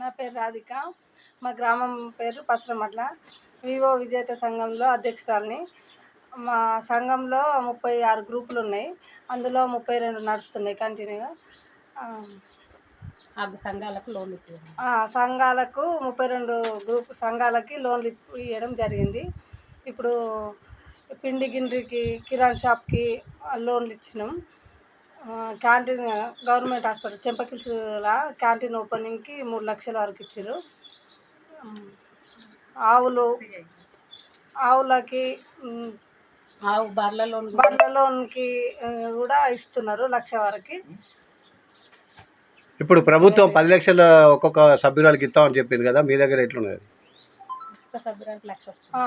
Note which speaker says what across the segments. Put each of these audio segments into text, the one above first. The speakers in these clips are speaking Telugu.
Speaker 1: నా పేరు రాధిక. మా గ్రామం పేరు పసరమట్ల వివో విజేత సంఘంలో అధ్యక్షురాలని. మా సంఘంలో ముప్పై ఆరు గ్రూపులు ఉన్నాయి అందులో ముప్పై రెండు నడుస్తున్నాయి కంటిన్యూగా.
Speaker 2: సంఘాలకు లోన్ ఇప్పించారు
Speaker 1: ఆ, సంఘాలకు ముప్పై రెండు గ్రూప్ సంఘాలకి లోన్లు ఇవ్వడం జరిగింది. ఇప్పుడు పిండి గిండ్రికి కిరాణ్ షాప్కి లోన్లు ఇచ్చినాం. క్యాంటీన్ గవర్నమెంట్ హాస్పిటల్ చెంపకిల్స్లా క్యాంటీన్ ఓపెనింగ్కి మూడు లక్షల వరకు ఇచ్చారు ఆవులు ఆవులకి
Speaker 2: ఆవు బర్ల లోన్
Speaker 1: బర్ల లోన్కి కూడా ఇస్తున్నారు లక్ష వరకు.
Speaker 3: ఇప్పుడు ప్రభుత్వం పది లక్షల ఒక్కొక్క సభ్యురాలకి ఇస్తామని చెప్పింది కదా మీ దగ్గర ఎట్లున్నది?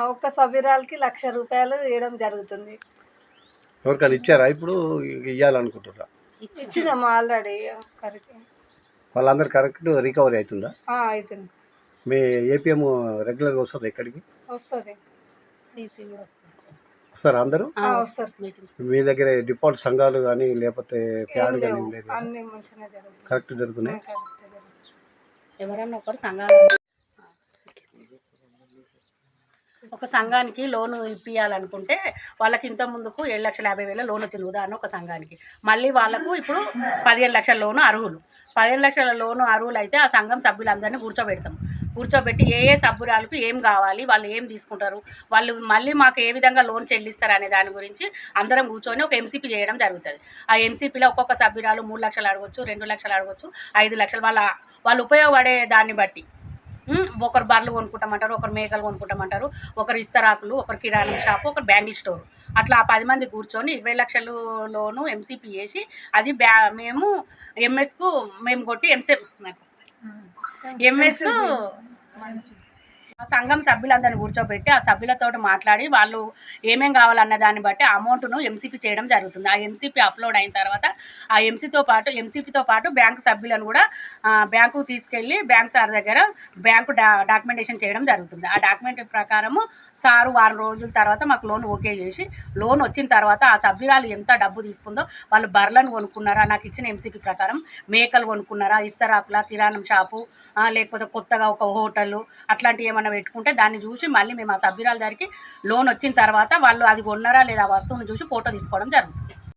Speaker 2: ఒక్క
Speaker 1: ఆ, సభ్యురాలకి లక్ష రూపాయలు ఇవ్వడం జరుగుతుంది.
Speaker 3: ఎవరికైనా ఇచ్చారా ఇప్పుడు? ఇవ్వాలనుకుంటున్నా
Speaker 1: ఇచ్చినాము ఆల్రెడీ కరెక్ట్.
Speaker 3: వాళ్ళందరూ కరెక్ట్ రికవరీ అవుతుందా?
Speaker 1: అవుతుంది.
Speaker 3: మీ ఏపీఎం రెగ్యులర్గా వస్తుంది ఇక్కడికి?
Speaker 1: వస్తుంది.
Speaker 2: సీసీ కూడా వస్తుంది.
Speaker 3: వస్తారా అందరూ? మీ దగ్గర డిఫాల్ట్ సంఘాలు కానీ లేకపోతే ప్యాడ్ కానీ. లేదు? కరెక్ట్ జరుగుతున్నాయి.
Speaker 1: కరెక్ట్ జరుగుతుంది
Speaker 2: ఎవరన్నా ఒకరు సంఘాలు ఒక సంఘానికి లోన్ ఇప్పియాలనుకుంటే వాళ్ళకి ఇంత ముందుకు ఏడు లక్షల యాభై వేల లోన్ వచ్చింది. ఉదాహరణ ఒక సంఘానికి. మళ్ళీ వాళ్ళకు ఇప్పుడు పదిహేను లక్షల లోను అర్హులు. పదిహేను లక్షల లోను అర్హులు అయితే ఆ సంఘం సభ్యులందరినీ కూర్చోబెడతాం. కూర్చోబెట్టి ఏ ఏ సభ్యురాలకు ఏం కావాలి వాళ్ళు ఏం తీసుకుంటారు వాళ్ళు మళ్ళీ మాకు ఏ విధంగా లోన్ చెల్లిస్తారు అనే దాని గురించి అందరం కూర్చొని ఒక ఎంసీపీ చేయడం జరుగుతుంది. ఆ ఎంసీపీలో ఒక్కొక్క సభ్యురాలు మూడు లక్షలు అడగొచ్చు రెండు లక్షలు అడగొచ్చు ఐదు లక్షలు వాళ్ళ వాళ్ళు ఉపయోగపడే దాన్ని బట్టి. ఒకరు బర్రెలు కొనుక్కుంటామంటారు ఒకరు మేకలు కొనుక్కుంటామంటారు ఒకరు ఇస్తరాకులు ఒకరు కిరాణం షాపు ఒకరు బ్యాంగిల్ స్టోర్. అట్లా ఆ పది మంది కూర్చొని ఇరవై లక్షలు లోను ఎంసీపీ చేసి అది బ్యా మేము ఎంఎస్కు మేము కొట్టి ఎంసీ ఎంఎస్ ఆ సంఘం సభ్యులందరిని కూర్చోబెట్టి ఆ సభ్యులతో మాట్లాడి వాళ్ళు ఏమేం కావాలన్న దాన్ని బట్టి అమౌంట్ను ఎంసీపీ చేయడం జరుగుతుంది. ఆ ఎంసీపీ అప్లోడ్ అయిన తర్వాత ఆ ఎంసీతో పాటు ఎంసీపీతో పాటు బ్యాంకు సభ్యులను కూడా బ్యాంకుకు తీసుకెళ్ళి బ్యాంక్ సార్ దగ్గర బ్యాంకు డా డాక్యుమెంటేషన్ చేయడం జరుగుతుంది. ఆ డాక్యుమెంట్ ప్రకారము సారు వారం రోజుల తర్వాత మాకు లోన్ ఓకే చేసి లోన్ వచ్చిన తర్వాత ఆ సభ్యురాలు ఎంత డబ్బు తీసుకుందో వాళ్ళు బర్లను కొనుక్కున్నారా నాకు ఇచ్చిన ఎంసీపీ ప్రకారం మేకలు కొనుక్కున్నారా ఇస్తరాకుల కిరాణం షాపు లేకపోతే కొత్తగా ఒక హోటల్ అట్లాంటివి ఏమైనా పెట్టుకుంటే దాన్ని చూసి మళ్ళీ మేము ఆ సభ్యురాల దగ్గరికి లోన్ వచ్చిన తర్వాత వాళ్ళు అది కొన్నారా లేదా ఆ వస్తువుని చూసి ఫోటో తీసుకోవడం జరుగుతుంది.